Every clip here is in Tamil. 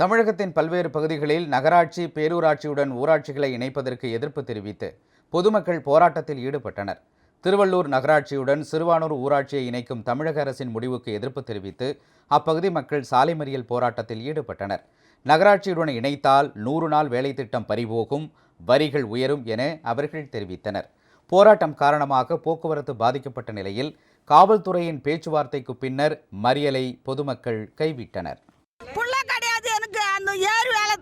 தமிழகத்தின் பல்வேறு பகுதிகளில் நகராட்சி பேரூராட்சியுடன் ஊராட்சிகளை இணைப்பதற்கு எதிர்ப்பு தெரிவித்து பொதுமக்கள் போராட்டத்தில் ஈடுபட்டனர். திருவள்ளூர் நகராட்சியுடன் சிறுவானூர் ஊராட்சியை இணைக்கும் தமிழக அரசின் முடிவுக்கு எதிர்ப்பு தெரிவித்து அப்பகுதி மக்கள் சாலை மறியல் போராட்டத்தில் ஈடுபட்டனர். நகராட்சியுடன் இணைத்தால் நூறு நாள் வேலை திட்டம் பறிபோகும் வரிகள் உயரும் என அவர்கள் தெரிவித்தனர். போராட்டம் காரணமாக போக்குவரத்து பாதிக்கப்பட்ட நிலையில் காவல்துறையின் பேச்சுவார்த்தைக்கு பின்னர் மறியலை பொதுமக்கள் கைவிட்டனர் புள்ள கிடையாது எனக்கு அந்த ஏறு வேலை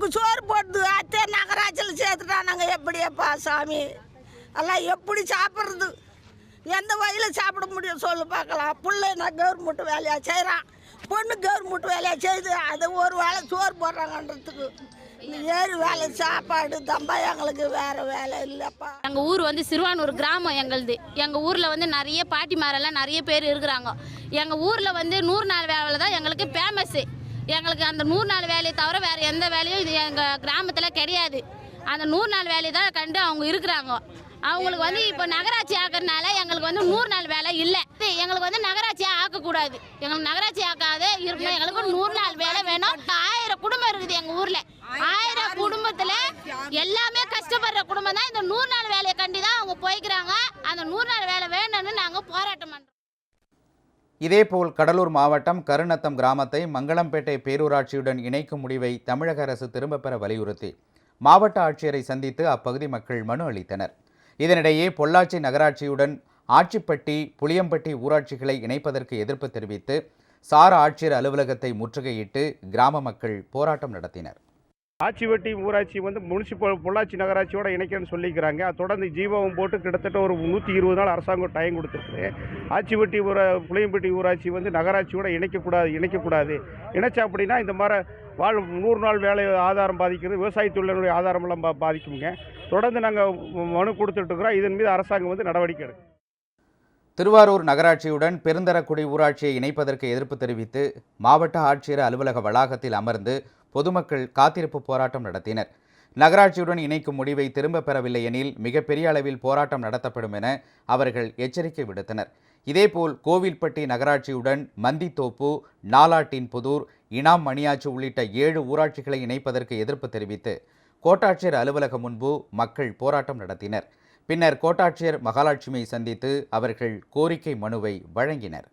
எங்களுக்கு சோறு போடுது. அத்தே நகராட்சியில் சேர்த்துட்டானாங்க. எப்படியப்பா சாமி? எல்லாம் எப்படி சாப்பிட்றது? எந்த வகையில் சாப்பிட முடியும் சொல்லு பார்க்கலாம். பிள்ளை நான் கவர்மெண்ட் வேலையாக செய்கிறான் பொண்ணு கவர்மெண்ட் வேலையாக செய்து அது ஒரு வேலை சோறு போடுறாங்கன்றதுக்கு இந்த ஏறு வேலை சாப்பாடு தம்பா எங்களுக்கு வேறு வேலை இல்லைப்பா. எங்கள் ஊர் வந்து சிறுவானூர் கிராமம் எங்களுது. எங்கள் ஊரில் வந்து நிறைய பாட்டிமாரெல்லாம் நிறைய பேர் இருக்கிறாங்க. எங்கள் ஊரில் வந்து நூறு நாள் வேலை தான் எங்களுக்கு ஃபேமஸ்ஸு எங்களுக்கு அந்த நூறு நாள் வேலையை தவிர வேறு எந்த வேலையும் இது எங்கள் கிராமத்தில் கிடையாது. அந்த நூறு நாள் வேலையை தான் கண்டு அவங்க இருக்கிறாங்க. அவங்களுக்கு வந்து இப்போ நகராட்சி ஆக்குறதுனால எங்களுக்கு வந்து நூறு நாள் வேலை இல்லை. எங்களுக்கு வந்து நகராட்சியாக ஆக்கக்கூடாது. எங்களுக்கு நகராட்சி ஆக்காத இருக்கணும். எங்களுக்கு நூறு நாள் வேலை வேணும். ஆயிரம் குடும்பம் இருக்குது எங்கள் ஊரில். ஆயிரம் குடும்பத்தில் எல்லாமே கஷ்டப்படுற குடும்பம் தான் இந்த நூறு நாள் வேலை கண்டி தான் அவங்க போய்க்கிறாங்க அந்த நூறு நாள் வேலை வேணும்னு நாங்கள் போராட்டம் பண்ணுறோம் இதேபோல் கடலூர் மாவட்டம் கருநத்தம் கிராமத்தை மங்களம்பேட்டை பேரூராட்சியுடன் இணைக்கும் முடிவை தமிழக அரசு திரும்பப் பெற வலியுறுத்தி மாவட்ட ஆட்சியரை சந்தித்து அப்பகுதி மக்கள் மனு அளித்தனர். இதனிடையே பொள்ளாச்சி நகராட்சியுடன் ஆட்சிப்பட்டி புளியம்பட்டி ஊராட்சிகளை இணைப்பதற்கு எதிர்ப்பு தெரிவித்து சார ஆட்சியர் அலுவலகத்தை முற்றுகையிட்டு கிராம மக்கள் போராட்டம் நடத்தினர். ஆச்சிவட்டி ஊராட்சி வந்து முனிசிபல் பொள்ளாச்சி நகராட்சியோட இணைக்கிறேன்னு சொல்லிக்கிறாங்க. அதை தொடர்ந்து ஜீவாவும் போட்டு கிட்டத்தட்ட ஒரு நூற்றி இருபது நாள் அரசாங்கம் டைம் கொடுத்துருக்கு. ஆச்சிவட்டி ஊரா புளியம்பட்டி ஊராட்சி வந்து நகராட்சியோட இணைக்கக்கூடாது இணைக்கக்கூடாது. இணைச்சா அப்படின்னா இந்த மாதிரி வாழ் நூறு நாள் வேலை ஆதாரம் பாதிக்கிறது விவசாய தொழிலுடைய ஆதாரமெல்லாம் பா பாதிக்குங்க. தொடர்ந்து நாங்கள் மனு கொடுத்துட்ருக்குறோம் இதன் மீது அரசாங்கம் வந்து நடவடிக்கை எடுக்கும். திருவாரூர் நகராட்சியுடன் பெருந்தரக்குடி ஊராட்சியை இணைப்பதற்கு எதிர்ப்பு தெரிவித்து மாவட்ட ஆட்சியர் அலுவலக வளாகத்தில் அமர்ந்து பொதுமக்கள் காத்திருப்பு போராட்டம் நடத்தினர். நகராட்சியுடன் இணைக்கும் முடிவை திரும்பப் பெறவில்லை எனில் மிகப்பெரிய அளவில் போராட்டம் நடத்தப்படும் என அவர்கள் எச்சரிக்கை விடுத்தனர். இதேபோல் கோவில்பட்டி நகராட்சியுடன் மந்தித்தோப்பு நாலாட்டின் புதூர் இனாம் மணியாச்சி உள்ளிட்ட ஏழு ஊராட்சிகளை இணைப்பதற்கு எதிர்ப்பு தெரிவித்து கோட்டாட்சியர் அலுவலகம் முன்பு மக்கள் போராட்டம் நடத்தினர். பின்னர் கோட்டாட்சியர் மகாலட்சுமியை சந்தித்து அவர்கள் கோரிக்கை மனுவை வழங்கினர்.